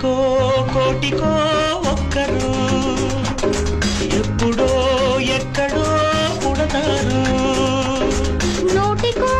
కోటికో కోటికో ఒక్కరు. ఎప్పుడో ఎక్కడో పుడతారు. నోటికో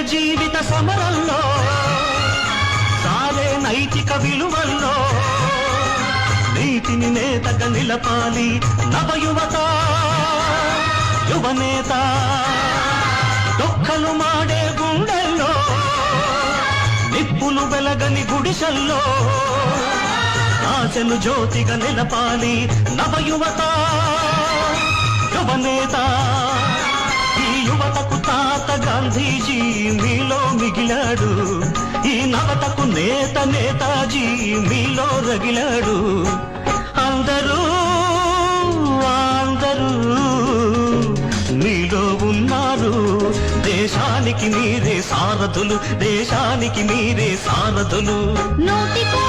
జీవిత సమరంలో సాగే నైతిక విలువల్లో. నీతిని నేతగా నిలపాలి నవయువత యువనేత. దొక్కలు మాడే గుండెల్లో నిప్పులు వెలగని గుడిసల్లో. ఆశలు జ్యోతిగా నిలపాలి నవయువత యువనేత. ఈ యువతకు తాత గాంధీజీ మీలో ఈ నవతకు నేత నేతాజీ మీలో రగిలాడు. అందరూ అందరూ మీలో ఉన్నారు. దేశానికి మీరే సారథులు దేశానికి మీరే సారథులు. నోటికో